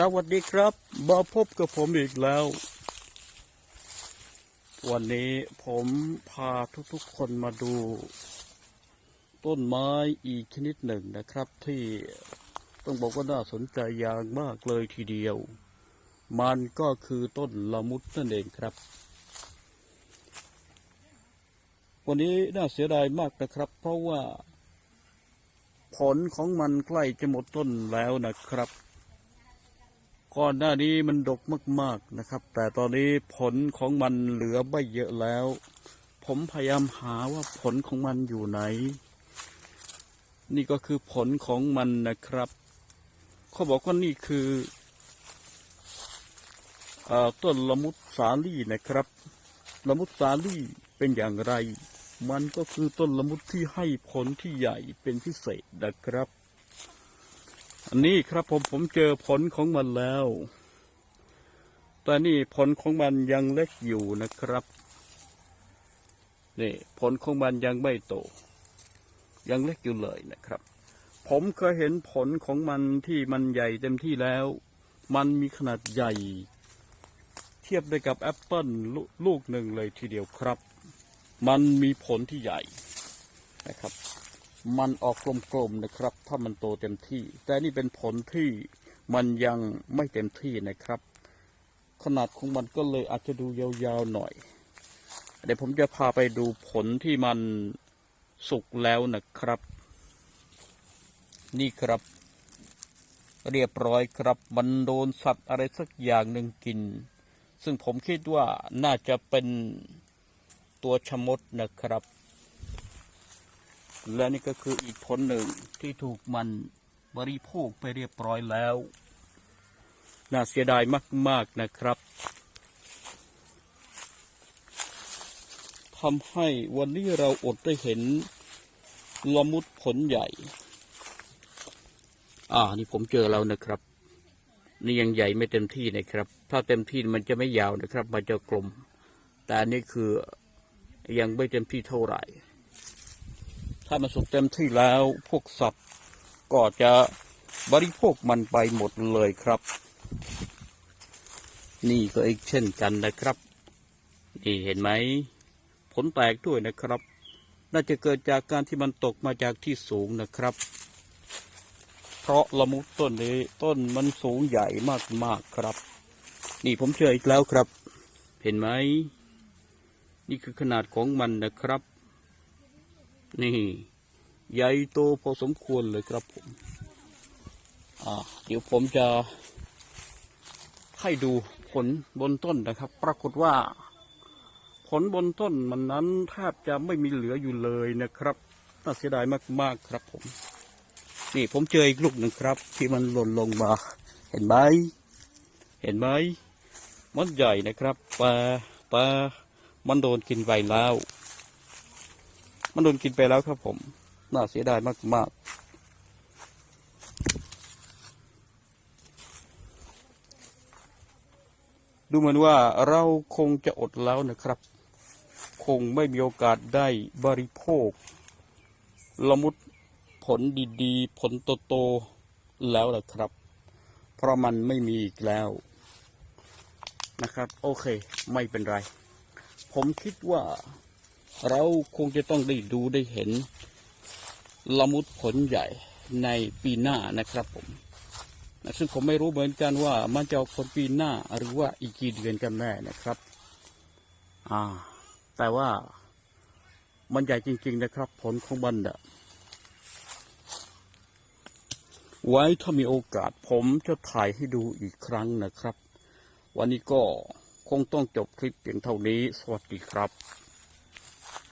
สวัสดีครับมาพบกับผมอีกแล้ว วันนี้ผมพาทุกๆคนมาดู ต้นไม้อีกชนิดหนึ่งนะครับ ที่ต้องบอกว่าน่าสนใจอย่างมากเลยทีเดียว มันก็คือต้นละมุดนั่นเองครับ วันนี้น่าเสียดายมากนะครับ เพราะว่า ผลของมันใกล้จะหมดต้นแล้วนะครับ ก่อนหน้านี้มันดกมากๆนะครับ แต่ตอนนี้ผลของมันเหลือไม่เยอะแล้ว ผมพยายามหาว่าผลของมันอยู่ไหน นี่ก็คือผลของมันนะครับเขาบอกว่านี่คืออต้นละมุดสาลี่นะครับ ละมุดสาลี่เป็นอย่างไร มันก็คือต้นละมุดที่ให้ผลที่ใหญ่เป็นพิเศษนะครับ อันนี้ครับผมผมเจอผลของมันแล้ว แต่นี่ผลของมันยังเล็กอยู่นะครับ นี่ผลของมันยังไม่โต ยังเล็กอยู่เลยนะครับ ผมเคยเห็นผลของมันที่มันใหญ่เต็มที่แล้ว มันมีขนาดใหญ่ เทียบได้กับแอปเปิลลลูกหนึ่งเลยทีเดียวครับ มันมีผลที่ใหญ่นะครับ มันออกกลมๆนะครับ ถ้ามันโตเต็มที่ แต่นี่เป็นผลที่มันยังไม่เต็มที่นะครับ ขนาดของมันก็เลยอาจจะดูยาวๆหน่อย เดี๋ยวผมจะพาไปดูผลที่มันสุกแล้วนะครับ นี่ครับ เรียบร้อยครับ มันโดนสัตว์อะไรสักอย่างหนึ่งกิน ซึ่งผมคิดว่าน่าจะเป็นตัวชะมดนะครับ และนี่ก็คืออีกผลหนึ่งที่ถูกมันบริโภคไปเรียบร้อยแล้ว น่าเสียดายมาก ๆนะครับทำให้วันนี้เราอดได้เห็นละมุดผลใหญ่ อ่า นี่ผมเจอแล้วนะครับ นี่ยังใหญ่ไม่เต็มที่นะครับ ถ้าเต็มที่มันจะไม่ยาวนะครับ มันจะกลม แต่นี่คือยังไม่เต็มที่เท่าไหร่ ถ้ามันสุกเต็มที่แล้วพวกสัตว์ก็จะบริโภคมันไปหมดเลยครับ นี่ก็อีกเช่นกันนะครับ นี่เห็นไหม ผลแตกด้วยนะครับ น่าจะเกิดจากการที่มันตกมาจากที่สูงนะครับ เพราะละมุดต้นนี้ต้นมันสูงใหญ่มากๆครับ นี่ผมเจออีกแล้วครับ เห็นไหม นี่คือขนาดของมันนะครับ นี่ ใหญ่โตพอสมควรเลยครับผม อ่า เดี๋ยวผมจะ ให้ดูผลบนต้นนะครับ ปรากฏว่า ผลบนต้นมันนั้นแทบจะไม่มีเหลืออยู่เลยนะครับ น่าเสียดายมากๆครับผม นี่ผมเจออีกลูกหนึ่งครับ ที่มันหล่นลงมา เห็นไหม เห็นไหมมันใหญ่นะครับแต่แต่มันโดนกินไปแล้ว มันโดนกินไปแล้วครับผม น่าเสียดายมากๆดูเหมือนว่าเราคงจะอดแล้วนะครับ คงไม่มีโอกาสได้บริโภค ละมุดผลดีๆ ผลโตๆแล้วล่ะครับ เพราะมันไม่มีอีกแล้วนะครับ โอเค ไม่เป็นไร ผมคิดว่า เราคงจะต้องได้ดูได้เห็นละมุดผลใหญ่ในปีหน้านะครับผม ซึ่งผมไม่รู้เหมือนกันว่ามันจะออกผลปีหน้าหรือว่าอีกกี่เดือนกันแน่นะครับ อ่า แต่ว่ามันใหญ่จริง ๆ นะครับ ผลของมันอะไว้ถ้ามีโอกาสผมจะถ่ายให้ดูอีกครั้งนะครับ วันนี้ก็คงต้องจบคลิปเพียงเท่านี้ สวัสดีครับ